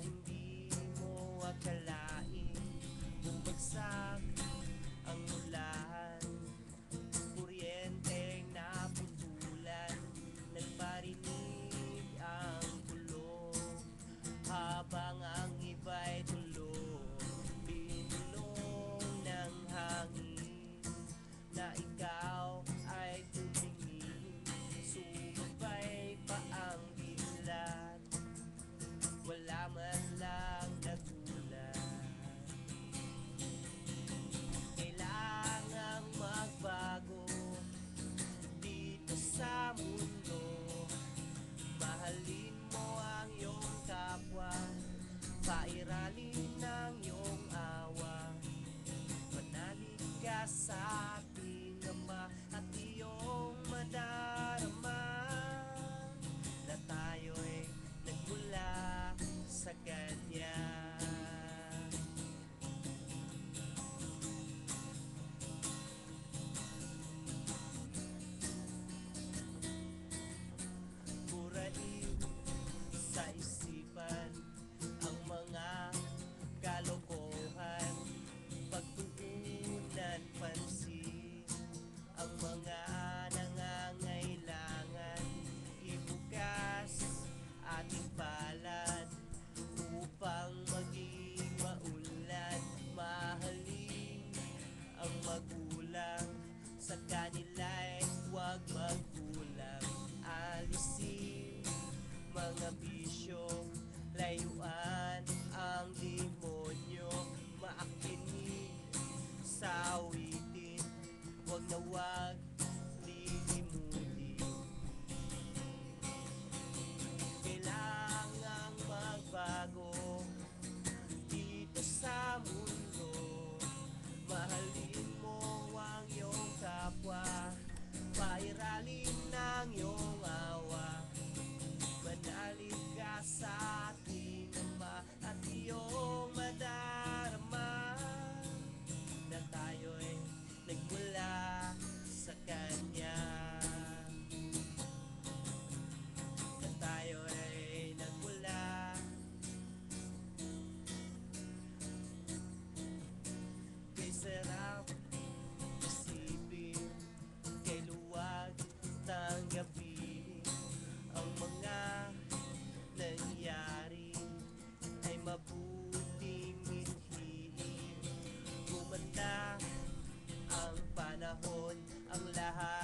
свидания. pag magulang alisin mga pinag रहा